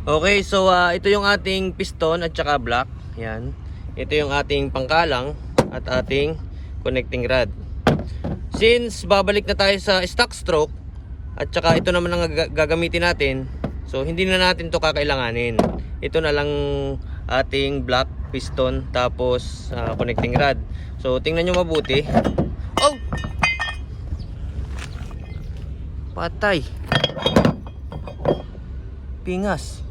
Okay, so ah, ito yung ating piston at saka block. Yan. Ito yung ating pangkalang at ating connecting rod. Since babalik na tayo sa stock stroke at saka ito naman ang gag- gagamitin natin, so hindi na natin to kakailanganin. Ito na lang ating block piston tapos ah, connecting rod. So tingnan nyo mabuti. Oh! Patay. Pingas.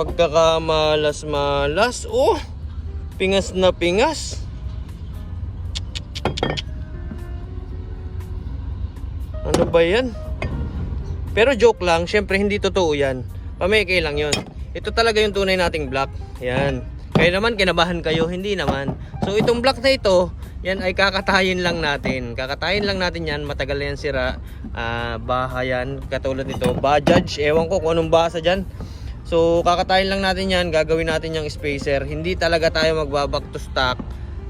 Pagkakamalas-malas. Oh! Pingas na pingas. Ano ba yan? Pero joke lang, syempre hindi totoo yan. Pameke lang yon. Ito talaga yung tunay nating block. Yan. Kaya naman kinabahan kayo, hindi naman. So itong block na ito, yan ay kakatayin lang natin. Kakatayin lang natin yan, matagal na yan sira. Ah, bahayan, katulad nito. Bajaj, ewan ko kung anong basa dyan. So kakatayin lang natin yan, gagawin natin yung spacer. Hindi talaga tayo magbaback to stock.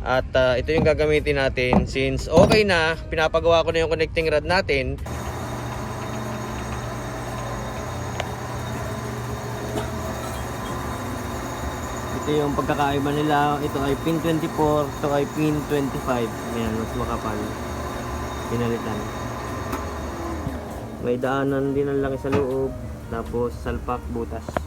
At ah, ito yung gagamitin natin since okay na, pinapagawa ko na yung connecting rod natin. Ito yung pagkakaiba nila. Ito ay pin 24, ito ay pin 25. Ayan, mas makapal. Pinalitan. May daanan din ang laki sa loob. Tapos salpak butas.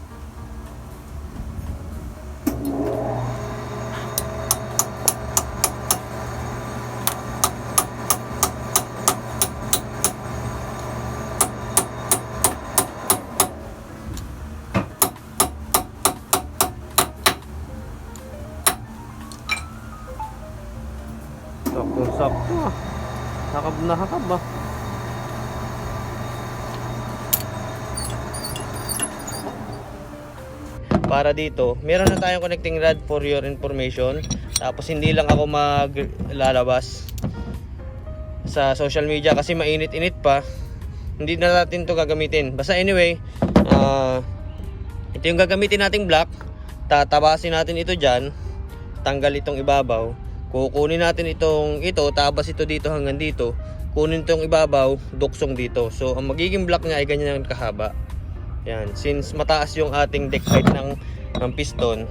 Sakto sakto ah. Hakab na hakab ah. Para dito, meron na tayong connecting rod for your information. Tapos hindi lang ako maglalabas sa social media kasi mainit-init pa. Hindi na natin to gagamitin. Basta anyway, ah ito yung gagamitin nating block. Tatabasin natin ito dyan. Tanggal itong ibabaw. Kukunin natin itong ito, tabas ito dito hanggang dito. Kunin itong ibabaw, duksong dito. So, ang magiging block niya ay ganyan ang kahaba. Yan. Since mataas yung ating deck height ng, ng piston,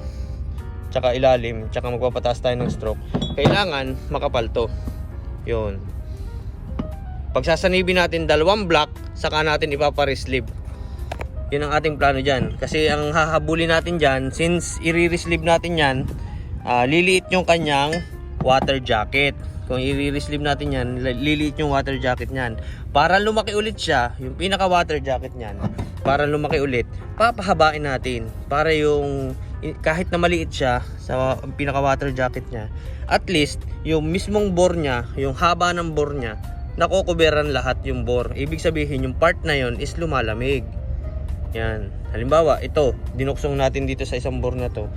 tsaka ilalim, tsaka magpapataas tayo ng stroke, kailangan makapal to. Yun. Pagsasanibin natin dalawang block, saka natin ipapa-resleeve. Yun ang ating plano dyan. Kasi ang hahabulin natin dyan, since i-resleeve natin yan, ah, liliit yung kanyang water jacket. Kung i-resleeve natin yan, li- liliit yung water jacket niyan. Para lumaki ulit siya, yung pinaka water jacket niyan, para lumaki ulit, papahabain natin. Para yung kahit na maliit siya sa pinaka water jacket niya, at least yung mismong bore niya, yung haba ng bore niya, nakokoberan lahat yung bore. Ibig sabihin yung part na yon is lumalamig. Yan. Halimbawa, ito, dinuksong natin dito sa isang bore na to.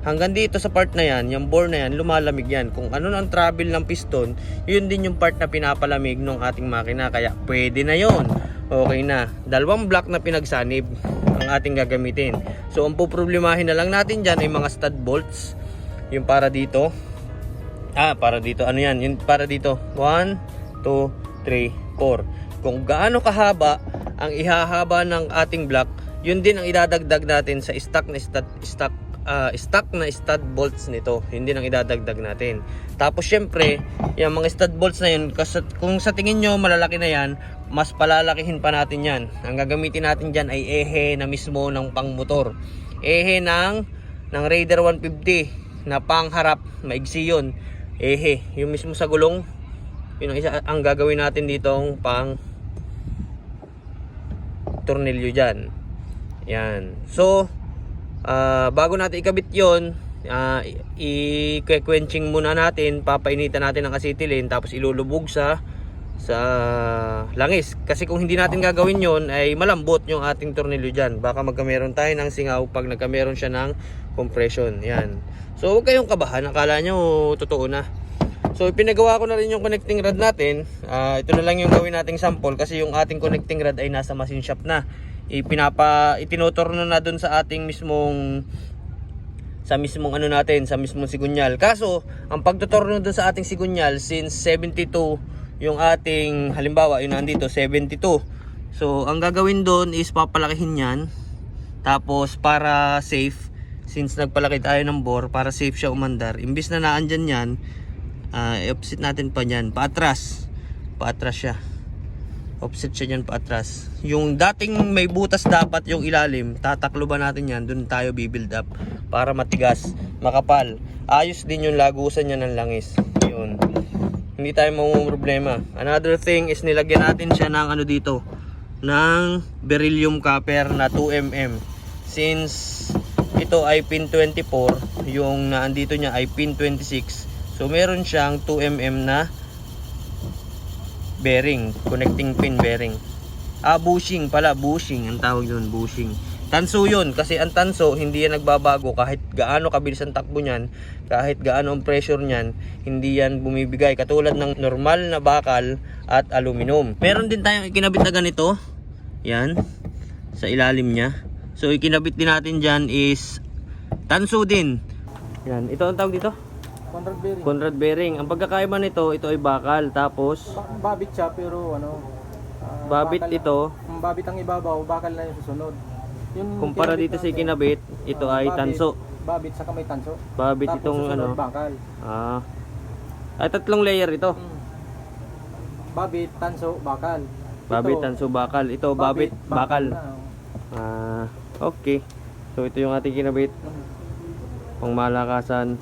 Hanggang dito sa part na yan, yung bore na yan, lumalamig yan. Kung ano ang travel ng piston, yun din yung part na pinapalamig ng ating makina. Kaya pwede na yon Okay na. Dalawang block na pinagsanib ang ating gagamitin. So, ang poproblemahin na lang natin dyan ay mga stud bolts. Yung para dito. Ah, para dito. Ano yan? Yung para dito. 1, 2, 3, 4. Kung gaano kahaba ang ihahaba ng ating block, yun din ang idadagdag natin sa stock na stud, stock ah, stock na stud bolts nito. Yun din ang idadagdag natin. Tapos syempre, yung mga stud bolts na yun, kasi kung sa tingin nyo malalaki na yan, mas palalakihin pa natin yan. Ang gagamitin natin dyan ay ehe na mismo ng pangmotor. Ehe ng, ng Raider 150 na pangharap, maigsi yun. Ehe, yung mismo sa gulong, yun ang isa ang gagawin natin dito pang tornilyo dyan. Yan. So, ah, bago natin ikabit yon uh, i-quenching muna natin, papainitan natin ng acetylene, tapos ilulubog sa sa langis. Kasi kung hindi natin gagawin yon ay malambot yung ating tornilyo dyan. Baka magkameron tayo ng singaw pag nagkameron siya ng compression. Yan. So, huwag kayong kabahan. Akala nyo totoo na. So ipinagawa ko na rin yung connecting rod natin. Ah, ito na lang yung gawin nating sample kasi yung ating connecting rod ay nasa machine shop na. Ipinapa itinutur na doon sa ating mismong sa mismong ano natin, sa mismong sigunyal. Kaso, ang pagtuturno doon sa ating sigunyal since 72 yung ating halimbawa, yun nandito 72. So, ang gagawin doon is papalakihin 'yan. Tapos para safe since nagpalaki tayo ng bore para safe siya umandar. Imbis na naandyan 'yan, ah i-offset natin pa niyan, paatras. Paatras siya. Offset siya dyan paatras. Yung dating may butas dapat yung ilalim, tatakloban natin yan, dun tayo bibuild up para matigas, makapal. Ayos din yung lagusan niya ng langis. Yun. Hindi tayo problema. Another thing is nilagyan natin siya ng ano dito, ng beryllium copper na 2mm. Since ito ay pin 24, yung naandito niya ay pin 26. So meron siyang 2mm na bearing, connecting pin bearing. Ah, bushing pala, bushing ang tawag doon, bushing. Tanso yun, kasi ang tanso, hindi yan nagbabago kahit gaano kabilis ang takbo niyan, kahit gaano ang pressure niyan, hindi yan bumibigay. Katulad ng normal na bakal at aluminum. Meron din tayong ikinabit na ganito, yan, sa ilalim niya. So, ikinabit din natin dyan is tanso din. Yan, ito ang tawag dito? Conrad bearing. Conrad bearing. Ang pagkakaiba nito, ito ay bakal. Tapos, Ba- babit siya pero ano. ah, babit bakal- ito. Ang babit ang ibabaw, bakal na yung susunod. Yung Kumpara kinabit dito sa natin, ikinabit, ito ah, ay babit- tanso. Babit sa kamay tanso. Babit Tapos itong susunod, ano. bakal. Ah. Ay, tatlong layer ito. Hmm. Babit, tanso, bakal. Babit, Ito, tanso, bakal. Ito, babit, bakal. na. Ah, okay. So, ito yung ating kinabit. Hmm. Pang malakasan.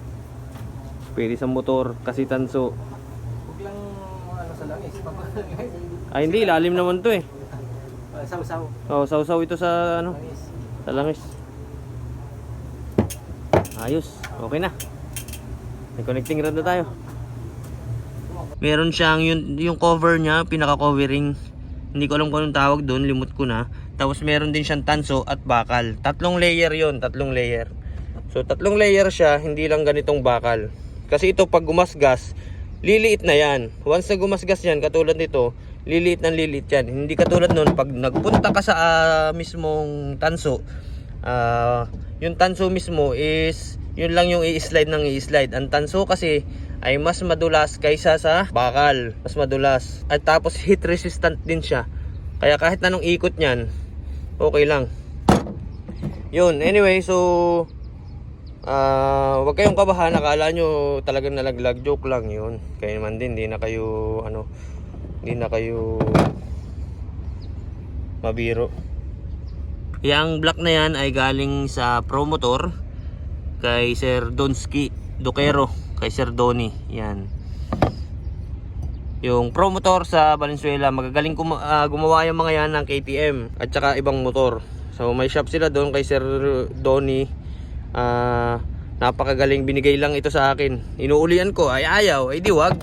Pwede sa motor, kasi tanso. Huwag lang ano sa langis. Ay, hindi. Lalim naman to eh. Ah, Saw-saw. Oh, sausaw ito sa ano, Langis. sa langis. Ayos. Okay na. May connecting rod na tayo. Meron siyang yung, yung cover niya, pinaka-covering. Hindi ko alam kung anong tawag doon, limot ko na. Tapos meron din siyang tanso at bakal. Tatlong layer yon tatlong layer. So tatlong layer siya, hindi lang ganitong bakal. Kasi ito pag gumasgas, liliit na yan. Once na gumasgas yan, katulad nito, liliit ng liliit yan. Hindi katulad nun, pag nagpunta ka sa ah, mismong tanso, ah, yung tanso mismo is, yun lang yung i-slide ng i-slide. Ang tanso kasi, ay mas madulas kaysa sa bakal. Mas madulas. At tapos heat resistant din siya. Kaya kahit anong ikot niyan, okay lang. Yun, anyway, so ah wag kayong kabahan, akala nyo talagang nalaglag joke lang 'yun. Kaya naman din, hindi na kayo ano, hindi na kayo mabiro. Yang black na yan ay galing sa promotor kay Sir Donski Duquero, kay Sir Donny. Yan. Yung promotor sa Valenzuela, magagaling ah, gumawa yung mga yan ng KTM at saka ibang motor. So may shop sila doon kay Sir Donny. Ah, napakagaling binigay lang ito sa akin. Inuulian ko, ay ayaw, ay di wag.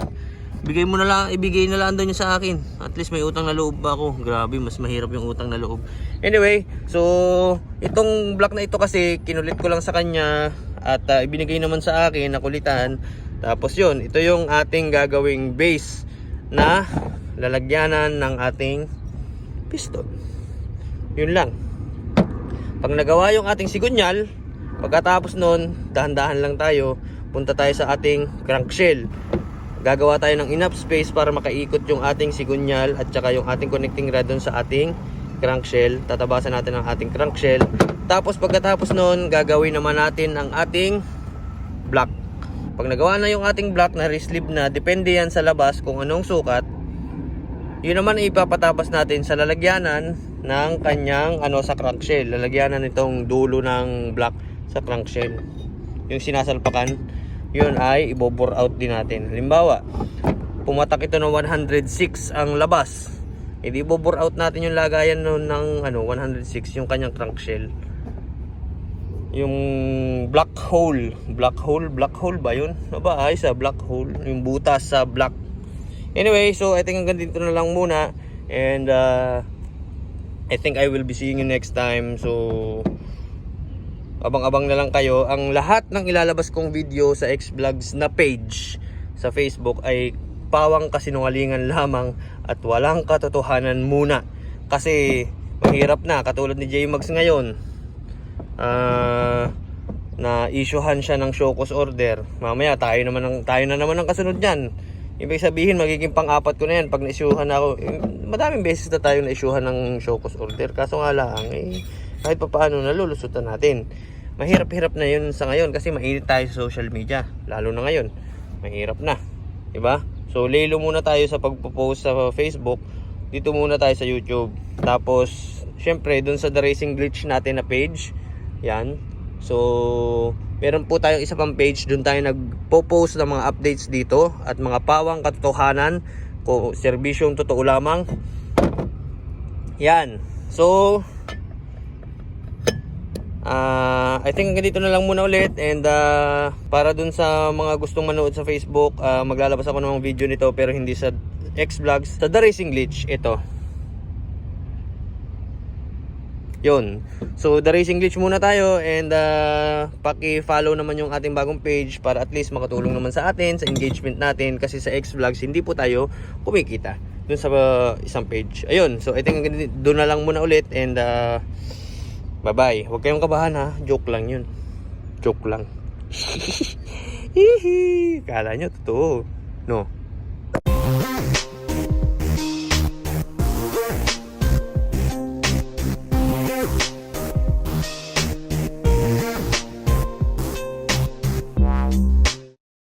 Bigay mo na lang, ibigay na lang daw niya sa akin. At least may utang na loob ako. Grabe, mas mahirap yung utang na loob. Anyway, so itong block na ito kasi kinulit ko lang sa kanya at ah, ibinigay naman sa akin na kulitan. Tapos yun, ito yung ating gagawing base na lalagyanan ng ating piston. Yun lang. Pag nagawa yung ating sigunyal, pagkatapos nun, dahan-dahan lang tayo, punta tayo sa ating crankshell. Gagawa tayo ng enough space para makaikot yung ating sigunyal at saka yung ating connecting rod dun sa ating crankshell. Tatabasan natin ang ating crankshell. Tapos pagkatapos nun, gagawin naman natin ang ating block. Pag nagawa na yung ating block na resleeve na, depende yan sa labas kung anong sukat, yun naman ipapatapos natin sa lalagyanan ng kanyang ano sa crankshell. Lalagyanan nitong dulo ng block sa crankshell. Yung sinasalpakan, yun ay ibobore out din natin. Halimbawa, pumatak ito ng 106 ang labas. Hindi ibobore out natin yung lagayan nun ng ano 106 yung kanyang crankshell. Yung black hole, black hole, black hole ba yun? Ano ba ay sa black hole, yung butas sa black Anyway, so I think hanggang dito na lang muna. And uh, I think I will be seeing you next time. So abang-abang na lang kayo. Ang lahat ng ilalabas kong video sa X-Vlogs na page sa Facebook ay pawang kasinungalingan lamang at walang katotohanan muna. Kasi mahirap na katulad ni J Max ngayon. Ah na issuehan siya ng show cause order. Mamaya tayo naman ang tayo na naman ang kasunod niyan. Ibig sabihin magiging pang-apat ko na yan pag na-issuehan ako. Madaming beses na tayo na-issuehan ng show cause order. Kaso nga lang eh kahit pa paano nalulusutan natin. Mahirap-hirap na yun sa ngayon kasi mainit tayo sa social media. Lalo na ngayon. Mahirap na. 'Di ba? So lelo muna tayo sa pagpo-post sa Facebook. Dito muna tayo sa YouTube. Tapos syempre dun sa The Racing Glitch natin na page. Yan. So, meron po tayong isa pang page, doon tayo nagpo-post ng mga updates dito at mga pawang katotohanan ko serbisyong totoo lamang. Yan. So, ah I think ganito na lang muna ulit and ah, para dun sa mga gustong manood sa Facebook, ah, maglalabas ako ng video nito pero hindi sa X-Vlogs, sa The Racing Glitch, ito. Yun. So, The Racing Glitch muna tayo and uh, paki-follow naman yung ating bagong page para at least makatulong naman sa atin, sa engagement natin kasi sa X-Vlogs hindi po tayo kumikita dun sa uh, isang page. Ayun. So, I think doon na lang muna ulit and uh, bye-bye. Huwag kayong kabahan ha. Joke lang yun. Joke lang. Kala nyo totoo. No.